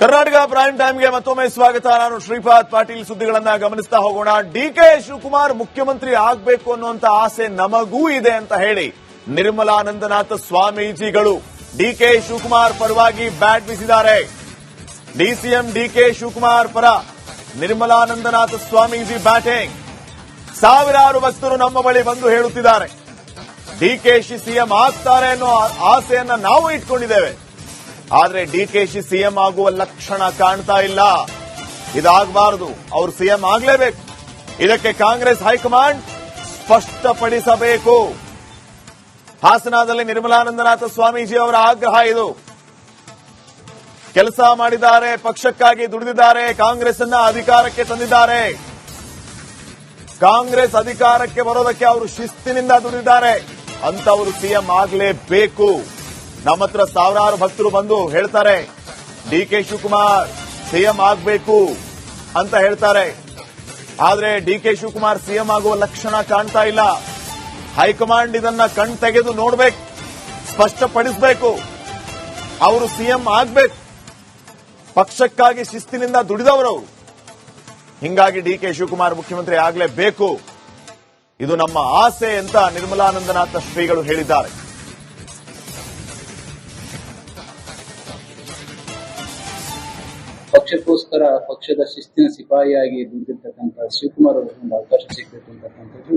Karnataka prime ಟೈಮ್ಗೆ ಮತ್ತೊಮ್ಮೆ ಸ್ವಾಗತ. ನಾನು ಶ್ರೀಪಾದ್ ಪಾಟೀಲ್. ಸುದ್ದಿಗಳನ್ನ ಗಮನಿಸ್ತಾ ಹೋಗೋಣ. ಡಿಕೆ ಶಿವಕುಮಾರ್ ಮುಖ್ಯಮಂತ್ರಿ ಆಗಬೇಕು ಅನ್ನುವಂತ ಆಸೆ ನಮಗೂ ಇದೆ ಅಂತ ಹೇಳಿ ನಿರ್ಮಲಾನಂದನಾಥ ಸ್ವಾಮೀಜಿಗಳು ಡಿಕೆ ಶಿವಕುಮಾರ್ ಪರವಾಗಿ ಬ್ಯಾಟ್ ಬೀಸಿದ್ದಾರೆ. ಡಿಸಿಎಂ ಡಿಕೆ ಶಿವಕುಮಾರ್ ಪರ ನಿರ್ಮಲಾನಂದನಾಥ ಸ್ವಾಮೀಜಿ ಬ್ಯಾಟಿಂಗ್. ಸಾವಿರಾರು ಭಕ್ತರು ನಮ್ಮ ಬಳಿ ಬಂದು ಹೇಳುತ್ತಿದ್ದಾರೆ. ಡಿಕೆಶಿ ಸಿಎಂ ಆಗ್ತಾರೆ ಅನ್ನೋ ಆಸೆಯನ್ನ ನಾವು ಇಟ್ಕೊಂಡಿದ್ದೇವೆ. ಆದ್ರೆ ಡಿಕೆಶಿ ಸಿಎಂ ಆಗುವ ಲಕ್ಷಣ ಕಾಣ್ತಾ ಇಲ್ಲ. ಇದಾಗಬಾರದು. ಅವರು ಸಿಎಂ ಆಗಲೇಬೇಕು. ಇದಕ್ಕೆ ಕಾಂಗ್ರೆಸ್ ಹೈಕಮಾಂಡ್ ಸ್ಪಷ್ಟಪಡಿಸಬೇಕು. ಹಾಸನದಲ್ಲಿ ನಿರ್ಮಲಾನಂದನಾಥ ಸ್ವಾಮೀಜಿ ಅವರ ಆಗ್ರಹ ಇದು. ಕೆಲಸ ಮಾಡಿದ್ದಾರೆ, ಪಕ್ಷಕ್ಕಾಗಿ ದುಡಿದಿದ್ದಾರೆ ಕಾಂಗ್ರೆಸ್ ಅನ್ನ ಅಧಿಕಾರಕ್ಕೆ ತಂದಿದ್ದಾರೆ. ಕಾಂಗ್ರೆಸ್ ಅಧಿಕಾರಕ್ಕೆ ಬರೋದಕ್ಕೆ ಅವರು ಶಿಸ್ತಿನಿಂದ ದುಡಿದಿದ್ದಾರೆ. ಅಂತವರು ಸಿಎಂ ಆಗಲೇಬೇಕು. ನಮ್ಮ ಹತ್ರ ಸಾವಿರಾರು ಭಕ್ತರು ಬಂದು ಹೇಳ್ತಾರೆ, ಡಿ ಕೆ ಶಿವಕುಮಾರ್ ಸಿಎಂ ಆಗಬೇಕು ಅಂತ ಹೇಳ್ತಾರೆ. ಆದರೆ ಡಿ ಕೆ ಶಿವಕುಮಾರ್ ಸಿಎಂ ಆಗುವ ಲಕ್ಷಣ ಕಾಣ್ತಾ ಇಲ್ಲ. ಹೈಕಮಾಂಡ್ ಇದನ್ನ ಕಣ್ ತೆಗೆದು ನೋಡ್ಬೇಕು, ಸ್ಪಷ್ಟಪಡಿಸಬೇಕು. ಅವರು ಸಿಎಂ ಆಗ್ಬೇಕು. ಪಕ್ಷಕ್ಕಾಗಿ ಶಿಸ್ತಿನಿಂದ ದುಡಿದವರು. ಹಿಂಗಾಗಿ ಡಿ ಕೆ ಶಿವಕುಮಾರ್ ಮುಖ್ಯಮಂತ್ರಿ ಆಗಲೇಬೇಕು. ಇದು ನಮ್ಮ ಆಸೆ ಅಂತ ನಿರ್ಮಲಾನಂದನಾಥ ಶ್ರೀಗಳು ಹೇಳಿದ್ದಾರೆ. ಪಕ್ಷಕ್ಕೋಸ್ಕರ ಪಕ್ಷದ ಶಿಸ್ತಿನ ಸಿಪಾಯಿಯಾಗಿ ನಿಂತಿರ್ತಕ್ಕಂತಹ ಶಿವಕುಮಾರ್ ಅವರಿಗೆ ಒಂದು ಅವಕಾಶ ಸಿಗಬೇಕು ಅಂತಕ್ಕಂಥದ್ದು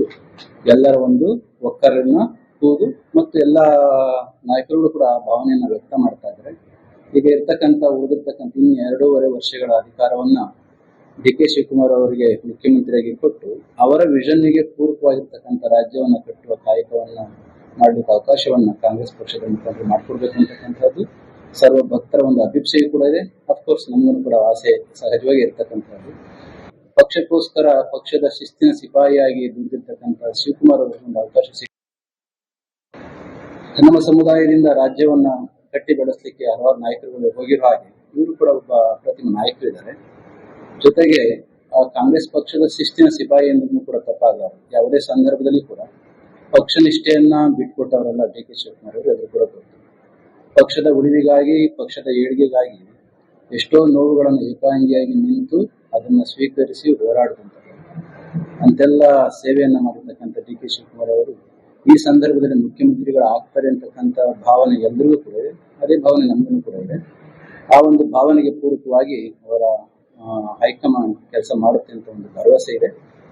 ಎಲ್ಲರ ಒಂದು ಒಕ್ಕರನ್ನ ಕೂಗು ಮತ್ತು ಎಲ್ಲ ನಾಯಕರುಗಳು ಕೂಡ ಆ ಭಾವನೆಯನ್ನ ವ್ಯಕ್ತ ಮಾಡ್ತಾ ಇದ್ದಾರೆ. ಈಗ ಇರ್ತಕ್ಕಂಥ, ಉಳಿದಿರ್ತಕ್ಕಂಥ ಇನ್ನು ಎರಡೂವರೆ ವರ್ಷಗಳ ಅಧಿಕಾರವನ್ನ ಡಿ ಕೆ ಶಿವಕುಮಾರ್ ಅವರಿಗೆ ಮುಖ್ಯಮಂತ್ರಿಯಾಗಿ ಕೊಟ್ಟು ಅವರ ವಿಷನ್ನಿಗೆ ಪೂರಕವಾಗಿರ್ತಕ್ಕಂಥ ರಾಜ್ಯವನ್ನ ಕಟ್ಟುವ ಕಾಯಕವನ್ನ ಮಾಡಲಿಕ್ಕೆ ಅವಕಾಶವನ್ನ ಕಾಂಗ್ರೆಸ್ ಪಕ್ಷದ ಮುಖಾಂತರ ಮಾಡಿಕೊಡ್ಬೇಕು ಅಂತಕ್ಕಂಥದ್ದು. ಸರ್ವ ಭಕ್ತರ ಒಂದು ಅಭಿಪ್ಸೆಯೂ ಕೂಡ ಇದೆ. ಅಫ್ಕೋರ್ಸ್ ನಮ್ಮನ್ನು ಕೂಡ ಆಸೆ ಸಹಜವಾಗಿ ಇರ್ತಕ್ಕಂಥದ್ದು. ಪಕ್ಷಕ್ಕೋಸ್ಕರ ಪಕ್ಷದ ಶಿಸ್ತಿನ ಸಿಪಾಯಿಯಾಗಿ ದುಡಿದಿರ್ತಕ್ಕಂಥ ಶಿವಕುಮಾರ್ ಅವರಿಗೆ ಒಂದು ಅವಕಾಶ ಸಿಗ ನಮ್ಮ ಸಮುದಾಯದಿಂದ ರಾಜ್ಯವನ್ನ ಕಟ್ಟಿ ಬೆಳೆಸಲಿಕ್ಕೆ ಹಲವಾರು ನಾಯಕರುಗಳು ಹೋಗಿರೋ ಹಾಗೆ ಇವರು ಕೂಡ ಒಬ್ಬ ಪ್ರತಿಮ ನಾಯಕರು ಇದ್ದಾರೆ. ಜೊತೆಗೆ ಕಾಂಗ್ರೆಸ್ ಪಕ್ಷದ ಶಿಸ್ತಿನ ಸಿಪಾಯಿ ಎಂದೂ ಕೂಡ ತಪ್ಪಾಗಲಾರದು ಯಾವುದೇ ಸಂದರ್ಭದಲ್ಲಿ ಕೂಡ ಪಕ್ಷ ನಿಷ್ಠೆಯನ್ನ ಬಿಟ್ಕೊಟ್ಟವರೆಲ್ಲ ಡಿ ಕೆ ಶಿವಕುಮಾರ್ ಅವರು ಎದುರು ಕೂಡ ಪಕ್ಷದ ಉಳಿವಿಗಾಗಿ, ಪಕ್ಷದ ಏಳಿಗೆಗಾಗಿ ಎಷ್ಟೋ ನೋವುಗಳನ್ನು ಏಕಾಂಗಿಯಾಗಿ ನಿಂತು ಅದನ್ನ ಸ್ವೀಕರಿಸಿ ಹೋರಾಡುವಂತ ಅಂತೆಲ್ಲ ಸೇವೆಯನ್ನ ಮಾಡಿರ್ತಕ್ಕಂಥ ಡಿ ಕೆ ಶಿವಕುಮಾರ್ ಅವರು ಈ ಸಂದರ್ಭದಲ್ಲಿ ಮುಖ್ಯಮಂತ್ರಿಗಳು ಆಗ್ತಾರೆ ಅಂತಕ್ಕಂಥ ಭಾವನೆ ಎಲ್ಲರಿಗೂ ಕೂಡ ಇದೆ. ಅದೇ ಭಾವನೆ ನಮಗೂ ಕೂಡ ಇದೆ. ಆ ಒಂದು ಭಾವನೆಗೆ ಪೂರಕವಾಗಿ ಅವರ ಹೈಕಮಾಂಡ್ ಕೆಲಸ ಮಾಡುತ್ತೆ ಅಂತ ಒಂದು ಭರವಸೆ ಇದೆ.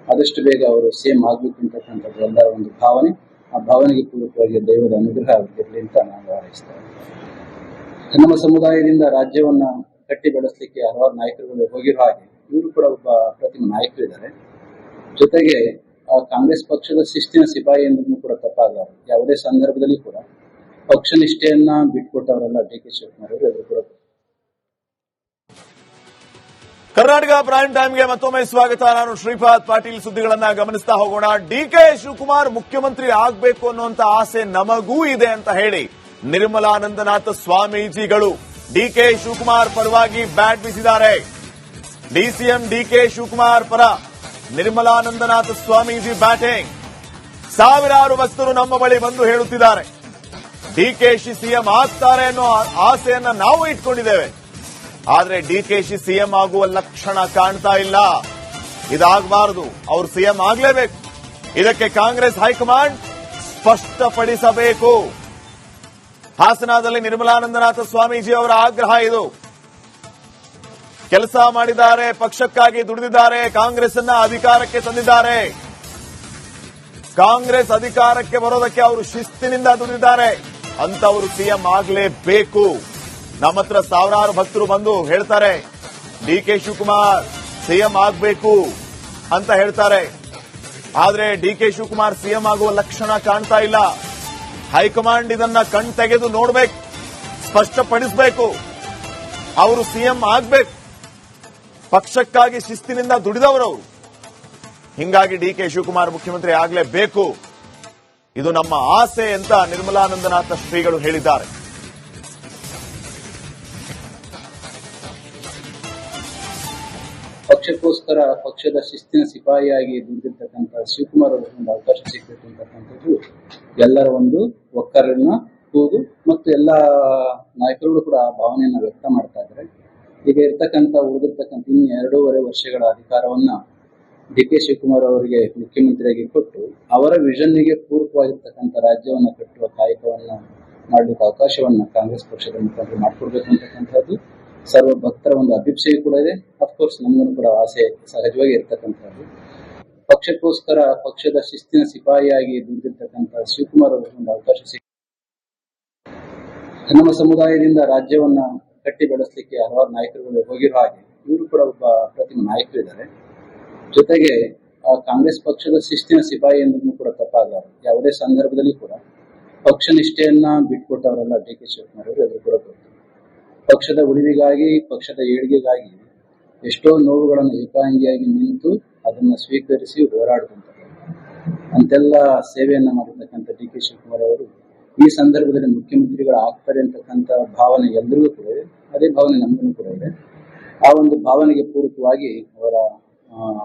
ಆದಷ್ಟು ಬೇಗ ಅವರು ಸೇಮ್ ಆಗ್ಬೇಕು ಅಂತಕ್ಕಂಥದ್ದು ಎಲ್ಲರ ಒಂದು ಭಾವನೆ ಆ ಭಾವನೆಗೆ ಪೂರಕವಾಗಿ ದೈವದ ಅನುಗ್ರಹ ಇರಲಿ ಅಂತ ನಾನು ಹಾರೈಸ್ತೇನೆ ನಮ್ಮ ಸಮುದಾಯದಿಂದ ರಾಜ್ಯವನ್ನ ಕಟ್ಟಿ ಬೆಳೆಸಲಿಕ್ಕೆ ಹಲವಾರು ನಾಯಕರುಗಳು ಹೋಗಿರೋ ಹಾಗೆ ಇವರು ಕೂಡ ಒಬ್ಬ ಪ್ರತಿಮ ನಾಯಕರು ಇದ್ದಾರೆ. ಜೊತೆಗೆ, ಆ ಕಾಂಗ್ರೆಸ್ ಪಕ್ಷದ ಶಿಸ್ತಿನ ಸಿಪಾಯಿ ಎಂದೂ ಕೂಡ ತಪ್ಪಾಗಲಾರದು ಯಾವುದೇ ಸಂದರ್ಭದಲ್ಲಿ ಕೂಡ ಪಕ್ಷ ನಿಷ್ಠೆಯನ್ನ ಬಿಟ್ಕೊಟ್ಟವರೆಲ್ಲ ಡಿ ಕೆ ಶಿವಕುಮಾರ್ ಅವರು ಕೂಡ ಕರ್ನಾಟಕ ಪ್ರೈಮ್ ಟೈಮ್ಗೆ ಮತ್ತೊಮ್ಮೆ ಸ್ವಾಗತ. ನಾನು ಶ್ರೀಪಾದ್ ಪಾಟೀಲ್ ಸುದ್ದಿಗಳನ್ನ ಗಮನಿಸ್ತಾ ಹೋಗೋಣ. ಡಿಕೆ ಶಿವಕುಮಾರ್ ಮುಖ್ಯಮಂತ್ರಿ ಆಗಬೇಕು ಅನ್ನುವಂತ ಆಸೆ ನಮಗೂ ಇದೆ ಅಂತ ಹೇಳಿ ನಿರ್ಮಲಾನಂದನಾಥ ಸ್ವಾಮೀಜಿಗಳು ಡಿಕೆ ಶಿವಕುಮಾರ್ ಪರವಾಗಿ ಬ್ಯಾಟ್ ಬೀಸಿದ್ದಾರೆ. ಡಿಸಿಎಂ ಡಿಕೆ ಶಿವಕುಮಾರ್ ಪರ ನಿರ್ಮಲಾನಂದನಾಥ ಸ್ವಾಮೀಜಿ ಬ್ಯಾಟಿಂಗ್. ಸಾವಿರಾರು ಭಕ್ತರು ನಮ್ಮ ಬಳಿ ಬಂದು ಹೇಳುತ್ತಿದ್ದಾರೆ. ಡಿಕೆಶಿ ಸಿಎಂ ಆಗ್ತಾರೆ ಅನ್ನೋ ಆಸೆಯನ್ನ ನಾವು ಇಟ್ಕೊಂಡಿದ್ದೇವೆ. ಆದ್ರೆ ಡಿಕೆಶಿ ಸಿಎಂ ಆಗುವ ಲಕ್ಷಣ ಕಾಣ್ತಾ ಇಲ್ಲ. ಇದಾಗಬಾರದು. ಅವರು ಸಿಎಂ ಆಗಲೇಬೇಕು. ಇದಕ್ಕೆ ಕಾಂಗ್ರೆಸ್ ಹೈಕಮಾಂಡ್ ಸ್ಪಷ್ಟಪಡಿಸಬೇಕು. ಹಾಸನದಲ್ಲಿ ನಿರ್ಮಲಾನಂದನಾಥ ಸ್ವಾಮೀಜಿ ಅವರ ಆಗ್ರಹ ಇದು. ಕೆಲಸ ಮಾಡಿದ್ದಾರೆ, ಪಕ್ಷಕ್ಕಾಗಿ ದುಡಿದಿದ್ದಾರೆ ಕಾಂಗ್ರೆಸ್ ಅನ್ನ ಅಧಿಕಾರಕ್ಕೆ ತಂದಿದ್ದಾರೆ. ಕಾಂಗ್ರೆಸ್ ಅಧಿಕಾರಕ್ಕೆ ಬರೋದಕ್ಕೆ ಅವರು ಶಿಸ್ತಿನಿಂದ ದುಡಿದಿದ್ದಾರೆ. ಅಂತವರು ಸಿಎಂ ಆಗಲೇಬೇಕು. ನಮ್ಮ ಹತ್ರ ಸಾವಿರಾರು ಭಕ್ತರು ಬಂದು ಹೇಳ್ತಾರೆ, ಡಿ ಕೆ ಶಿವಕುಮಾರ್ ಸಿಎಂ ಆಗಬೇಕು ಅಂತ ಹೇಳ್ತಾರೆ. ಆದರೆ ಡಿ ಕೆ ಶಿವಕುಮಾರ್ ಸಿಎಂ ಆಗುವ ಲಕ್ಷಣ ಕಾಣ್ತಾ ಇಲ್ಲ. ಹೈಕಮಾಂಡ್ ಇದನ್ನ ಕಣ್ ತೆಗೆದು ನೋಡ್ಬೇಕು, ಸ್ಪಷ್ಟಪಡಿಸಬೇಕು. ಅವರು ಸಿಎಂ ಆಗ್ಬೇಕು. ಪಕ್ಷಕ್ಕಾಗಿ ಶಿಸ್ತಿನಿಂದ ದುಡಿದವರು. ಅವರು ಹಿಂಗಾಗಿ ಡಿ ಕೆ ಶಿವಕುಮಾರ್ ಮುಖ್ಯಮಂತ್ರಿ ಆಗಲೇಬೇಕು. ಇದು ನಮ್ಮ ಆಸೆ ಅಂತ ನಿರ್ಮಲಾನಂದನಾಥ ಶ್ರೀಗಳು ಹೇಳಿದ್ದಾರೆ. ಪಕ್ಷಕ್ಕೋಸ್ಕರ ಪಕ್ಷದ ಶಿಸ್ತಿನ ಸಿಪಾಯಿಯಾಗಿ ದುಡಿದಿರ್ತಕ್ಕಂಥ ಶಿವಕುಮಾರ್ ಅವರಿಗೆ ಒಂದು ಅವಕಾಶ ಸಿಗಬೇಕು ಅಂತಕ್ಕಂಥದ್ದು ಎಲ್ಲರ ಒಂದು ಒಕ್ಕರನ್ನ ಕೂಗು ಮತ್ತು ಎಲ್ಲ ನಾಯಕರುಗಳು ಕೂಡ ಆ ಭಾವನೆಯನ್ನ ವ್ಯಕ್ತ ಮಾಡ್ತಾ ಇದ್ದಾರೆ. ಈಗ ಇರ್ತಕ್ಕಂಥ, ಉಳಿದಿರ್ತಕ್ಕಂಥ ಇನ್ನು ಎರಡೂವರೆ ವರ್ಷಗಳ ಅಧಿಕಾರವನ್ನ ಡಿ ಕೆ ಶಿವಕುಮಾರ್ ಅವರಿಗೆ ಮುಖ್ಯಮಂತ್ರಿಯಾಗಿ ಕೊಟ್ಟು ಅವರ ವಿಷನ್ನಿಗೆ ಪೂರಕವಾಗಿರ್ತಕ್ಕಂಥ ರಾಜ್ಯವನ್ನ ಕಟ್ಟುವ ಕಾಯಕವನ್ನ ಮಾಡಲಿಕ್ಕೆ ಅವಕಾಶವನ್ನ ಕಾಂಗ್ರೆಸ್ ಪಕ್ಷದ ಮುಖಾಂತರ ಮಾಡ್ಕೊಡ್ಬೇಕು ಅಂತಕ್ಕಂಥದ್ದು. ಸರ್ವ ಭಕ್ತರ ಒಂದು ಅಭಿಪ್ಸೆಯೂ ಕೂಡ ಇದೆ. ಅಫ್ಕೋರ್ಸ್ ನಮಗೂ ಕೂಡ ಆಸೆ ಸಹಜವಾಗಿ ಇರ್ತಕ್ಕಂಥದ್ದು. ಪಕ್ಷಕ್ಕೋಸ್ಕರ ಪಕ್ಷದ ಶಿಸ್ತಿನ ಸಿಪಾಯಿಯಾಗಿ ದುಡಿದಿರ್ತಕ್ಕಂಥ ಶಿವಕುಮಾರ್ ಅವರಿಗೆ ಒಂದು ಅವಕಾಶ ಸಿಕ್ಕ ನಮ್ಮ ಸಮುದಾಯದಿಂದ ರಾಜ್ಯವನ್ನ ಕಟ್ಟಿ ಬೆಳೆಸಲಿಕ್ಕೆ ಹಲವಾರು ನಾಯಕರುಗಳು ಹೋಗಿರೋ ಹಾಗೆ ಇವರು ಕೂಡ ಒಬ್ಬ ಪ್ರತಿಮ ನಾಯಕರು ಇದ್ದಾರೆ. ಜೊತೆಗೆ ಕಾಂಗ್ರೆಸ್ ಪಕ್ಷದ ಶಿಸ್ತಿನ ಸಿಪಾಯಿ ಎಂದೂ ಕೂಡ ತಪ್ಪಾಗಲ್ಲ ಯಾವುದೇ ಸಂದರ್ಭದಲ್ಲಿ ಕೂಡ ಪಕ್ಷ ನಿಷ್ಠೆಯನ್ನ ಬಿಟ್ಕೊಟ್ಟವರಲ್ಲ ಡಿ ಕೆ ಶಿವಕುಮಾರ್ ಅವರು ಎದುರು ಕೂಡ ಪಕ್ಷದ ಉಳಿವಿಗಾಗಿ, ಪಕ್ಷದ ಏಳಿಗೆಗಾಗಿ ಎಷ್ಟೋ ನೋವುಗಳನ್ನು ಏಕಾಂಗಿಯಾಗಿ ನಿಂತು ಅದನ್ನ ಸ್ವೀಕರಿಸಿ ಹೋರಾಡುವಂತ ಅಂತೆಲ್ಲ ಸೇವೆಯನ್ನ ಮಾಡಿರ್ತಕ್ಕಂಥ ಡಿ ಕೆ ಶಿವಕುಮಾರ್ ಅವರು ಈ ಸಂದರ್ಭದಲ್ಲಿ ಮುಖ್ಯಮಂತ್ರಿಗಳು ಆಗ್ತಾರೆ ಅಂತಕ್ಕಂಥ ಭಾವನೆ ಎಲ್ಲರಿಗೂ ಕೂಡ ಇದೆ. ಅದೇ ಭಾವನೆ ನಮಗೂ ಕೂಡ ಇದೆ. ಆ ಒಂದು ಭಾವನೆಗೆ ಪೂರಕವಾಗಿ ಅವರ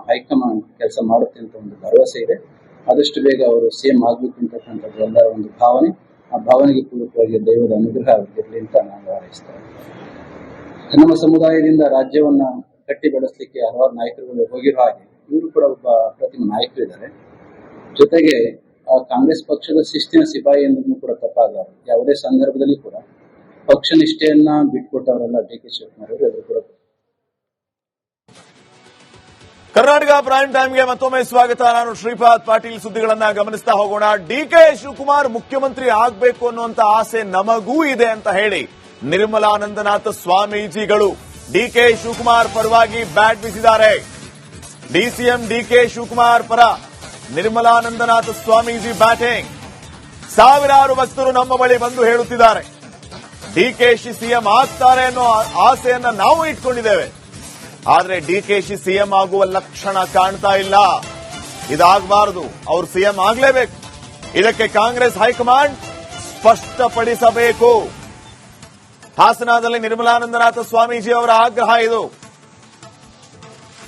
ಹೈಕಮಾಂಡ್ ಕೆಲಸ ಮಾಡುತ್ತೆ ಅಂತ ಒಂದು ಭರವಸೆ ಇದೆ. ಆದಷ್ಟು ಬೇಗ ಅವರು ಸೇಮ್ ಆಗ್ಬೇಕು ಅಂತಕ್ಕಂಥದ್ದು ಎಲ್ಲರ ಒಂದು ಭಾವನೆ. ಆ ಭಾವನೆಗೆ ಪೂರಕವಾಗಿ ದೈವದ ಅನುಗ್ರಹ ಆಗಿರಲಿ ಅಂತ ನಾನು ಹಾರೈಸ್ತೇನೆ ನಮ್ಮ ಸಮುದಾಯದಿಂದ ರಾಜ್ಯವನ್ನ ಕಟ್ಟಿ ಬೆಳೆಸಲಿಕ್ಕೆ ಹಲವಾರು ನಾಯಕರುಗಳು ಹೋಗಿರೋ ಹಾಗೆ ಇವರು ಕೂಡ ಒಬ್ಬ ಪ್ರತಿಮ ನಾಯಕರು ಇದ್ದಾರೆ. ಜೊತೆಗೆ ಕಾಂಗ್ರೆಸ್ ಪಕ್ಷದ ಶಿಸ್ತಿನ ಸಿಪಾಯಿ ಎಂದನ್ನು ಕೂಡ ತಪ್ಪಾಗಲಾರದು ಯಾವುದೇ ಸಂದರ್ಭದಲ್ಲಿ ಕೂಡ ಪಕ್ಷ ನಿಷ್ಠೆಯನ್ನ ಬಿಟ್ಕೊಟ್ಟವರಲ್ಲ ಡಿ ಕೆ ಶಿವಕುಮಾರ್ ಅವರು ಎದುರು ಕೂಡ. ಕರ್ನಾಟಕ ಪ್ರೈಮ್ ಟೈಮ್ಗೆ ಮತ್ತೊಮ್ಮೆ ಸ್ವಾಗತ. ನಾನು ಶ್ರೀಪಾದ್ ಪಾಟೀಲ್ ಸುದ್ದಿಗಳನ್ನ ಗಮನಿಸ್ತಾ ಹೋಗೋಣ. ಡಿಕೆ ಶಿವಕುಮಾರ್ ಮುಖ್ಯಮಂತ್ರಿ ಆಗಬೇಕು ಅನ್ನುವಂತ ಆಸೆ ನಮಗೂ ಇದೆ ಅಂತ ಹೇಳಿ. ನಿರ್ಮಲಾನಂದನಾಥ ಸ್ವಾಮೀಜಿಗಳು ಡಿಕೆ ಶಿವಕುಮಾರ್ ಪರವಾಗಿ ಬ್ಯಾಟ್ ಬೀಸಿದ್ದಾರೆ. ಡಿಸಿಎಂ ಡಿಕೆ ಶಿವಕುಮಾರ್ ಪರ ನಿರ್ಮಲಾನಂದನಾಥ ಸ್ವಾಮೀಜಿ ಬ್ಯಾಟಿಂಗ್. ಸಾವಿರಾರು ಭಕ್ತರು ನಮ್ಮ ಬಳಿ ಬಂದು ಹೇಳುತ್ತಿದ್ದಾರೆ. ಡಿಕೆಶಿ ಸಿಎಂ ಆಗ್ತಾರೆ ಅನ್ನೋ ಆಸೆಯನ್ನ ನಾವು ಇಟ್ಕೊಂಡಿದ್ದೇವೆ. ಆದರೆ ಡಿಕೆಶಿ ಸಿಎಂ ಆಗುವ ಲಕ್ಷಣ ಕಾಣ್ತಾ ಇಲ್ಲ. ಇದಾಗಬಾರದು. ಅವರು ಸಿಎಂ ಆಗಲೇಬೇಕು. ಇದಕ್ಕೆ ಕಾಂಗ್ರೆಸ್ ಹೈಕಮಾಂಡ್ ಸ್ಪಷ್ಟಪಡಿಸಬೇಕು. ಹಾಸನದಲ್ಲಿ ನಿರ್ಮಲಾನಂದನಾಥ ಸ್ವಾಮೀಜಿ ಅವರ ಆಗ್ರಹ ಇದು.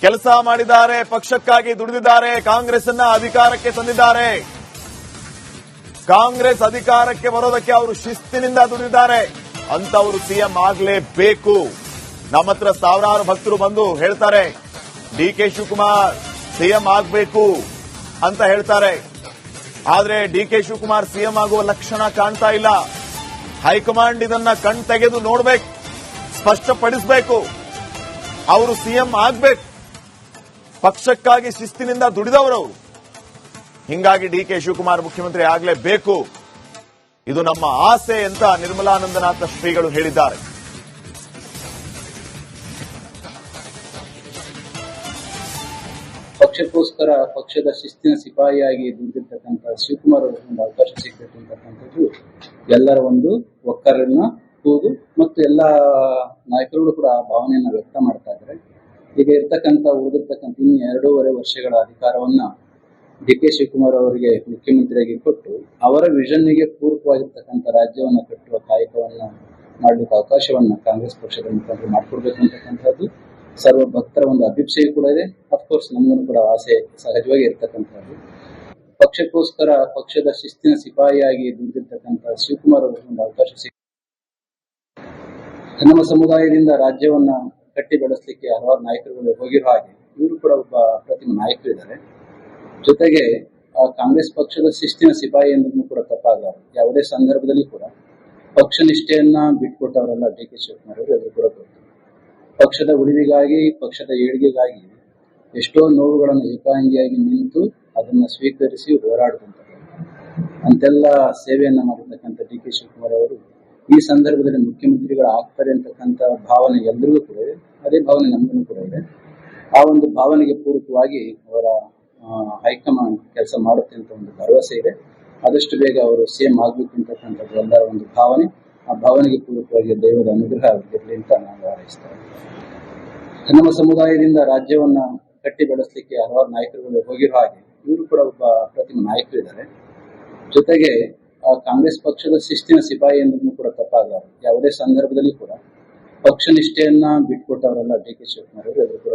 ಕೆಲಸ ಮಾಡಿದ್ದಾರೆ, ಪಕ್ಷಕ್ಕಾಗಿ ದುಡಿದಿದ್ದಾರೆ ಕಾಂಗ್ರೆಸ್ ಅನ್ನ ಅಧಿಕಾರಕ್ಕೆ ತಂದಿದ್ದಾರೆ. ಕಾಂಗ್ರೆಸ್ ಅಧಿಕಾರಕ್ಕೆ ಬರೋದಕ್ಕೆ ಅವರು ಶಿಸ್ತಿನಿಂದ ದುಡಿದಿದ್ದಾರೆ. ಅಂತವರು ಸಿಎಂ ಆಗಲೇಬೇಕು. ನಮ್ಮ ಹತ್ರ ಸಾವಿರಾರು ಭಕ್ತರು ಬಂದು ಹೇಳ್ತಾರೆ, ಡಿ ಕೆ ಶಿವಕುಮಾರ್ ಸಿಎಂ ಆಗಬೇಕು ಅಂತ ಹೇಳ್ತಾರೆ. ಆದ್ರೆ ಡಿ ಕೆ ಶಿವಕುಮಾರ್ ಸಿಎಂ ಆಗುವ ಲಕ್ಷಣ ಕಾಣ್ತಾ ಇಲ್ಲ. ಹೈಕಮಾಂಡ್ ಇದನ್ನ ಕಣ್ ತೆಗೆದು ನೋಡ್ಬೇಕು, ಸ್ಪಷ್ಟಪಡಿಸಬೇಕು. ಅವರು ಸಿಎಂ ಆಗ್ಬೇಕು. ಪಕ್ಷಕ್ಕಾಗಿ ಶಿಸ್ತಿನಿಂದ ಅವರು. ಹಿಂಗಾಗಿ ಡಿ ಕೆ ಶಿವಕುಮಾರ್ ಮುಖ್ಯಮಂತ್ರಿ ಆಗಲೇಬೇಕು. ಇದು ನಮ್ಮ ಆಸೆ ಅಂತ ನಿರ್ಮಲಾನಂದನಾಥ ಶ್ರೀಗಳು ಹೇಳಿದ್ದಾರೆ. ಪಕ್ಷಕ್ಕೋಸ್ಕರ ಪಕ್ಷದ ಶಿಸ್ತಿನ ಸಿಪಾಯಿಯಾಗಿ ನಿಂತಿರ್ತಕ್ಕಂಥ ಶಿವಕುಮಾರ್ ಅವರಿಗೆ ಒಂದು ಅವಕಾಶ ಸಿಗಬೇಕು ಎಲ್ಲರ ಒಂದು ಒಕ್ಕರನ್ನ ಕೂಗು ಮತ್ತು ಎಲ್ಲ ನಾಯಕರುಗಳು ಕೂಡ ಆ ಭಾವನೆಯನ್ನ ವ್ಯಕ್ತ ಮಾಡ್ತಾ ಇದ್ದಾರೆ. ಈಗ ಇರ್ತಕ್ಕಂಥ, ಉಳಿದಿರ್ತಕ್ಕಂಥ ಇನ್ನು ಎರಡೂವರೆ ವರ್ಷಗಳ ಅಧಿಕಾರವನ್ನ ಡಿ ಕೆ ಶಿವಕುಮಾರ್ ಅವರಿಗೆ ಮುಖ್ಯಮಂತ್ರಿಯಾಗಿ ಕೊಟ್ಟು ಅವರ ವಿಷನ್ನಿಗೆ ಪೂರಕವಾಗಿರ್ತಕ್ಕಂಥ ರಾಜ್ಯವನ್ನ ಕಟ್ಟುವ ಕಾಯಕವನ್ನ ಮಾಡಲಿಕ್ಕೆ ಅವಕಾಶವನ್ನ ಕಾಂಗ್ರೆಸ್ ಪಕ್ಷದ ಮುಖಾಂತರ ಮಾಡಿಕೊಡ್ಬೇಕು ಅಂತಕ್ಕಂಥದ್ದು. ಸರ್ವ ಭಕ್ತರ ಒಂದು ಅಭಿಪ್ಸೆಯೂ ಕೂಡ ಇದೆ. ಅಫ್ಕೋರ್ಸ್ ನಮಗೂ ಕೂಡ ಆಸೆ ಸಹಜವಾಗಿ ಇರ್ತಕ್ಕಂಥದ್ದು. ಪಕ್ಷಕ್ಕೋಸ್ಕರ ಪಕ್ಷದ ಶಿಸ್ತಿನ ಸಿಪಾಯಿಯಾಗಿ ದುಡಿದಿರ್ತಕ್ಕಂಥ ಶಿವಕುಮಾರ್ ಅವರಿಗೆ ಒಂದು ಅವಕಾಶ ಸಿಕ್ಕ ನಮ್ಮ ಸಮುದಾಯದಿಂದ ರಾಜ್ಯವನ್ನ ಕಟ್ಟಿ ಬೆಳೆಸಲಿಕ್ಕೆ ಹಲವಾರು ನಾಯಕರುಗಳು ಹೋಗಿರೋ ಹಾಗೆ ಇವರು ಕೂಡ ಒಬ್ಬ ಪ್ರತಿಮ ನಾಯಕರು ಇದ್ದಾರೆ. ಜೊತೆಗೆ, ಆ ಕಾಂಗ್ರೆಸ್ ಪಕ್ಷದ ಶಿಸ್ತಿನ ಸಿಪಾಯಿ ಎಂದೂ ಕೂಡ ತಪ್ಪಾಗಲಾರದು ಯಾವುದೇ ಸಂದರ್ಭದಲ್ಲಿ ಕೂಡ ಪಕ್ಷ ನಿಷ್ಠೆಯನ್ನ ಬಿಟ್ಕೊಟ್ಟವರಲ್ಲ ಡಿ ಕೆ ಶಿವಕುಮಾರ್ ಅವರು ಎದುರು ಕೂಡ ಪಕ್ಷದ ಉಳಿವಿಗಾಗಿ, ಪಕ್ಷದ ಏಳಿಗೆಗಾಗಿ ಎಷ್ಟೋ ನೋವುಗಳನ್ನು ಏಕಾಂಗಿಯಾಗಿ ನಿಂತು ಅದನ್ನ ಸ್ವೀಕರಿಸಿ ಹೋರಾಡಿದಂಥವ್ರು ಅಂತೆಲ್ಲ ಸೇವೆಯನ್ನ ಮಾಡಿರ್ತಕ್ಕಂಥ ಡಿ ಕೆ ಶಿವಕುಮಾರ್ ಅವರು ಈ ಸಂದರ್ಭದಲ್ಲಿ ಮುಖ್ಯಮಂತ್ರಿಗಳು ಆಗ್ತಾರೆ ಅಂತಕ್ಕಂಥ ಭಾವನೆ ಎಲ್ಲರಿಗೂ ಕೂಡ ಇದೆ. ಅದೇ ಭಾವನೆ ನಮಗೂ ಕೂಡ ಇದೆ. ಆ ಒಂದು ಭಾವನೆಗೆ ಪೂರಕವಾಗಿ ಅವರ ಹೈಕಮಾಂಡ್ ಕೆಲಸ ಮಾಡುತ್ತೆ ಅಂತ ಒಂದು ಭರವಸೆ ಇದೆ. ಆದಷ್ಟು ಬೇಗ ಅವರು ಸೇಮ್ ಆಗ್ಬೇಕು ಅಂತಕ್ಕಂಥದ್ದು ಎಲ್ಲರ ಒಂದು ಭಾವನೆ. ಆ ಭಾವನೆಗೆ ಪೂರಕವಾಗಿ ದೈವದ ಅನುಗ್ರಹ ಇರಲಿ ಅಂತ ನಾನು ಹಾರೈಸ್ತೇನೆ ನಮ್ಮ ಸಮುದಾಯದಿಂದ ರಾಜ್ಯವನ್ನ ಕಟ್ಟಿ ಬೆಳೆಸಲಿಕ್ಕೆ ಹಲವಾರು ನಾಯಕರುಗಳು ಹೋಗಿರೋ ಹಾಗೆ ಇವರು ಕೂಡ ಒಬ್ಬ ಪ್ರತಿಮ ನಾಯಕರು ಇದ್ದಾರೆ. ಜೊತೆಗೆ, ಆ ಕಾಂಗ್ರೆಸ್ ಪಕ್ಷದ ಶಿಸ್ತಿನ ಸಿಪಾಯಿ ಎಂದೂ ಕೂಡ ತಪ್ಪಾಗಲ್ಲ ಯಾವುದೇ ಸಂದರ್ಭದಲ್ಲಿ ಕೂಡ ಪಕ್ಷ ನಿಷ್ಠೆಯನ್ನ ಬಿಟ್ಕೊಟ್ಟವರಲ್ಲ ಡಿ ಕೆ ಶಿವಕುಮಾರ್ ಅವರು ಕೂಡ